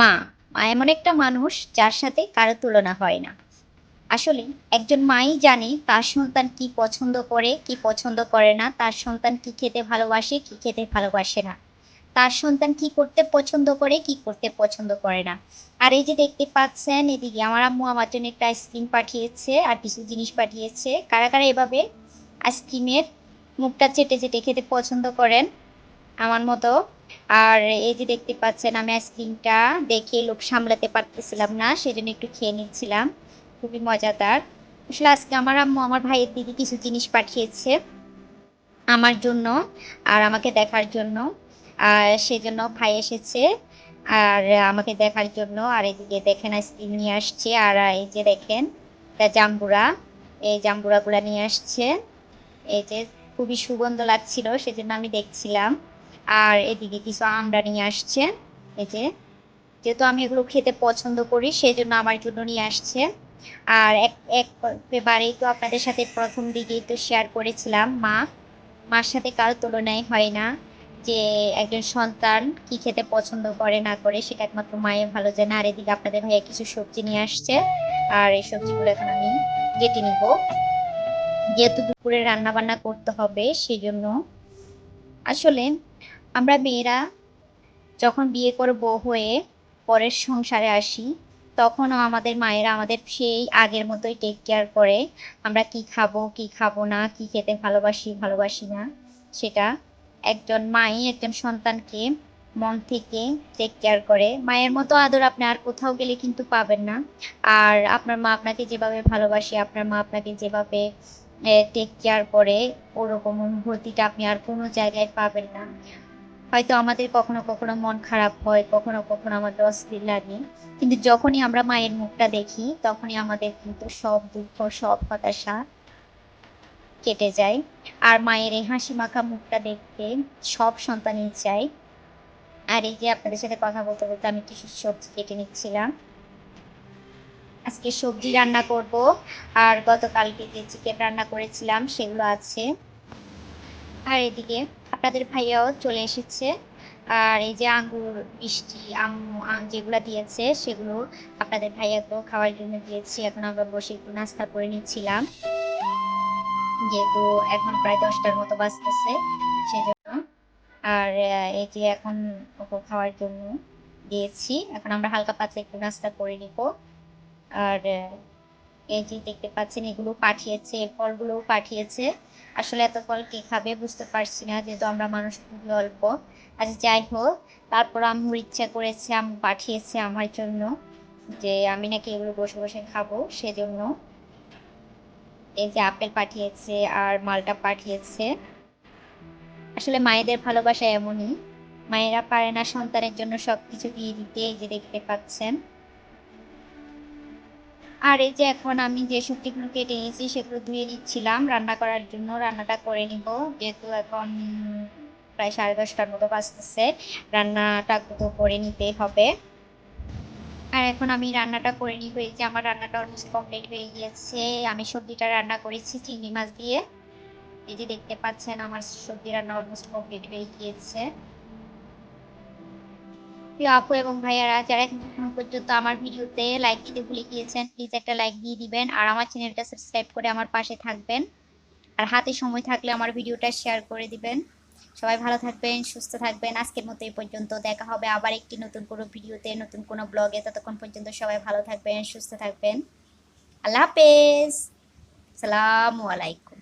মা মা এমন একটা মানুষ যার সাথে কারও তুলনা হয় না। আসলে একজন মাই জানে তার সন্তান কি পছন্দ করে, কি পছন্দ করে না, তার সন্তান কি খেতে ভালোবাসে, কি খেতে ভালোবাসে না। তার সন্তান কি করতে পছন্দ করে, কি করতে পছন্দ করে না। আর এই যে দেখতে পাচ্ছেন, এদিকে আমার আম্মু আমার জন্য একটা আইসক্রিম পাঠিয়েছে আর কিছু জিনিস পাঠিয়েছে। কারা কারা এভাবে আইসক্রিমের মুখটা চেটে চেটে খেতে পছন্দ করেন? আমার মতো। আর এই যে দেখতে পাচ্ছেন, আমি আইসক্রিমটা দেখে লোক সামলাতে পারতেছিলাম না, সেজন্য একটু খেয়ে নিচ্ছিলাম। খুবই মজাদার। আসলে আজকে আমার আম্মু আমার ভাইয়ের দিদি কিছু জিনিস পাঠিয়েছে আমার জন্য আর আমাকে দেখার জন্য। আর সেজন্য ভাই এসেছে আর আমাকে দেখার জন্য। আর এদিকে দেখেন আইসক্রিম নিয়ে আসছে। আর এই যে দেখেন, এটা জাম্বুরা। এই জাম্বুরাগুলা নিয়ে আসছে। এই যে খুবই সুগন্ধ লাগছিল, সেজন্য আমি দেখছিলাম। আর এদিকে কিছু আমড়া নিয়ে আসছে। এই যে, যেহেতু আমি এগুলো খেতে পছন্দ করি সেই জন্য আমার জন্য নিয়ে আসছে। আর এক এক একবারেই তো আপনাদের সাথে প্রথম দিকেই তো শেয়ার করেছিলাম, মা, মার সাথে কারও তুলনায় হয় না যে একজন সন্তান কি খেতে পছন্দ করে, না করে, সেটা একমাত্র মায়ের ভালো যে না আর এদিকে আপনাদের ভাইয়া কিছু সবজি নিয়ে আসছে, আর এই সবজিগুলো এখন আমি কেটে নিব। যেহেতু দুপুরে রান্না বান্না করতে হবে সেই জন্য আসলে আমরা মেয়েরা যখন বিয়ে করে বউ হয়ে পরের সংসারে আসি, তখনও আমাদের মায়েরা আমাদের সেই আগের মতোই টেক কেয়ার করে, আমরা কি খাব কি খাব না, কি খেতে ভালোবাসি ভালোবাসি না। সেটা একজন মাই, একজন সন্তানকে মন থেকে টেক কেয়ার করে। মায়ের মতো আদর আপনি আর কোথাও গেলে কিন্তু পাবেন না। আর আপনার মা আপনাকে যেভাবে ভালোবাসে, আপনার মা আপনাকে যেভাবে টেক কেয়ার করে, ওরকম অনুভূতিটা আপনি আর কোনো জায়গায় পাবেন না। হয়তো আমাদের কখনো কখনো মন খারাপ হয়, কখনো কখনো আমাদের অস্থির লাগে। কিন্তু যখনই আমরা মায়ের মুখটা দেখি, তখনই আমাদের কিন্তু সব দুঃখ, সব হতাশা কেটে যায়। আর মায়ের এই হাসি মাখা মুখটা দেখতে সব সন্তানই চাই। আর এই যে আপনাদের সাথে কথা বলতে বলতে আমি কিছু সবজি কেটে নিচ্ছিলাম। আজকে সবজি রান্না করব। আর গতকালকে যে চিকেন রান্না করেছিলাম, সেগুলো আছে। আর এদিকে আপনাদের ভাইয়াও চলে এসেছে। আর এই যে আঙ্গুর, মিষ্টি, আম্মু যেগুলো দিয়েছে, সেগুলো আপনাদের ভাইয়াকেও খাওয়ার জন্য দিয়েছি। এখন আমরা বসে একটু নাস্তা করে নিচ্ছিলাম। যেহেতু এখন প্রায় দশটার মতো বাজতেছে, সেজন্য। আর এই যে এখন ওকে খাওয়ার জন্য দিয়েছি। এখন আমরা হালকা পাতলা একটু নাস্তা করে নিব। আর এই যে দেখতে পাচ্ছেন, এগুলো পাঠিয়েছে, ফলগুলোও পাঠিয়েছে। আসলে এত ফল কে খাবে বুঝতে পারছি না, যেহেতু আমরা মানুষ খুবই অল্প। আচ্ছা যাই হোক, তারপর আম্মুর ইচ্ছা করেছে, আম্মু পাঠিয়েছে আমার জন্য যে আমি নাকি এগুলো বসে বসে খাব সেজন্য। এই যে আপেল পাঠিয়েছে আর মালটা পাঠিয়েছে। আসলে মায়েদের ভালোবাসা এমনই। মায়েরা পারে না সন্তানের জন্য সবকিছু দিয়ে দিতে, এই যে দেখতে পাচ্ছেন। আর এই যে এখন আমি যে সবজিগুলো কেটে নিয়েছি সেগুলো ধুয়ে নিচ্ছিলাম। রান্না করার জন্য রান্নাটা করে নিব। যেহেতু এখন প্রায় সাড়ে দশটার মতো বাজতেছে, রান্নাটা তো করে নিতে হবে। আর এখন আমি রান্নাটা করে নিব। এই যে আমার রান্নাটা অলমোস্ট কমপ্লিট হয়ে গিয়েছে। আমি সবজিটা রান্না করেছি চিংড়ি মাছ দিয়ে। এই যে দেখতে পাচ্ছেন, আমার সবজি রান্না অলমোস্ট কমপ্লিট হয়ে গিয়েছে। প্রিয় আপু এবং ভাইয়ারা, যারা এখন পর্যন্ত আমার ভিডিওতে লাইক দিতে ভুলে গিয়েছেন প্লিজ একটা লাইক দিয়ে দিবেন আর আমার চ্যানেলটা সাবস্ক্রাইব করে আমার পাশে থাকবেন। আর হাতে সময় থাকলে আমার ভিডিওটা শেয়ার করে দিবেন। সবাই ভালো থাকবেন, সুস্থ থাকবেন। আজকের মতো এই পর্যন্ত। দেখা হবে আবার একটি নতুন কোনো ভিডিওতে, নতুন কোনো ব্লগে ততক্ষণ পর্যন্ত সবাই ভালো থাকবেন, সুস্থ থাকবেন। আল্লাহ হাফেজ। সালামু আলাইকুম।